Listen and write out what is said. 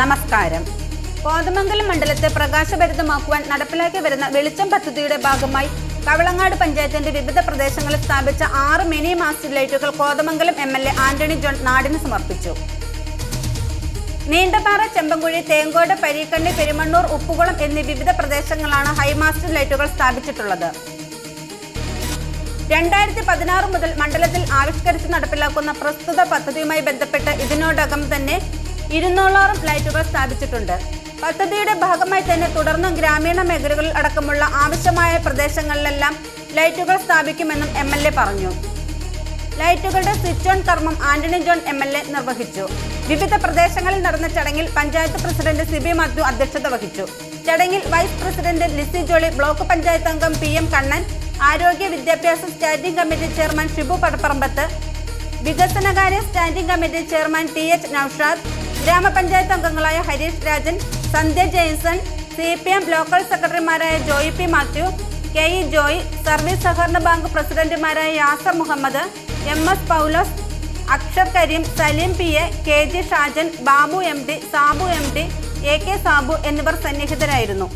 നമസ്കാരം. കോതമംഗലം മണ്ഡലത്തെ പ്രകാശഭരിതമാക്കുവാൻ നടപ്പിലാക്കി വരുന്ന വെളിച്ചം പദ്ധതിയുടെ ഭാഗമായി കവളങ്ങാട് പഞ്ചായത്തിന്റെ വിവിധ പ്രദേശങ്ങളിൽ സ്ഥാപിച്ച ആറ് മിനി മാസ്റ്റർ ലൈറ്റുകൾ Kothamangalam M L A Antony John നാടിന് സമർപ്പിച്ചു. നീണ്ടപാറ ചെമ്പൻകുഴി തേങ്കോട് പരീക്കണ്ണി പെരുമണ്ണൂർ ഉപ്പുകുളം എന്നീ വിവിധ പ്രദേശങ്ങളാണ് ഹൈമാസ്റ്റർ ലൈറ്റുകൾ സ്ഥാപിച്ചിട്ടുള്ളത്. രണ്ടായിരത്തി പതിനാറ് മുതൽ മണ്ഡലത്തിൽ ആവിഷ്കരിച്ച് നടപ്പിലാക്കുന്ന പ്രസ്തുത പദ്ധതിയുമായി ബന്ധപ്പെട്ട് ഇതിനോടകം തന്നെ ഇരുന്നൂറോളം ലൈറ്റുകൾ സ്ഥാപിച്ചിട്ടുണ്ട്. പദ്ധതിയുടെ ഭാഗമായി തന്നെ തുടർന്നും ഗ്രാമീണ മേഖലകളിൽ അടക്കമുള്ള ആവശ്യമായ പ്രദേശങ്ങളിലെല്ലാം ലൈറ്റുകൾ സ്ഥാപിക്കുമെന്നും എം എൽ എ പറഞ്ഞു. ലൈറ്റുകളുടെ സ്വിച്ച് ഓൺ കർമ്മം Antony John M L A നിർവഹിച്ചു. വിവിധ പ്രദേശങ്ങളിൽ നടന്ന ചടങ്ങിൽ പഞ്ചായത്ത് പ്രസിഡന്റ് സിബി മാത്യു അധ്യക്ഷത വഹിച്ചു. ചടങ്ങിൽ vice president Lissy Jolly block panchayat അംഗം പി എം കണ്ണൻ ആരോഗ്യ വിദ്യാഭ്യാസ standing committee chairman Shibu Padapparambath വികസനകാര്യ standing committee chairman T H Noushad ഗ്രാമപഞ്ചായത്ത് അംഗങ്ങളായ Harish Rajan Sandhya Jainson C P M local സെക്രട്ടറിമാരായ Joy P Mathew K E Joy service സഹകരണ bank പ്രസിഡന്റുമാരായ Yasar Muhammad M S Paulose Akshar Karim Salim P A K G Shajan Babu M D Sabu M D A K Sabu എന്നിവർ സന്നിഹിതരായിരുന്നു.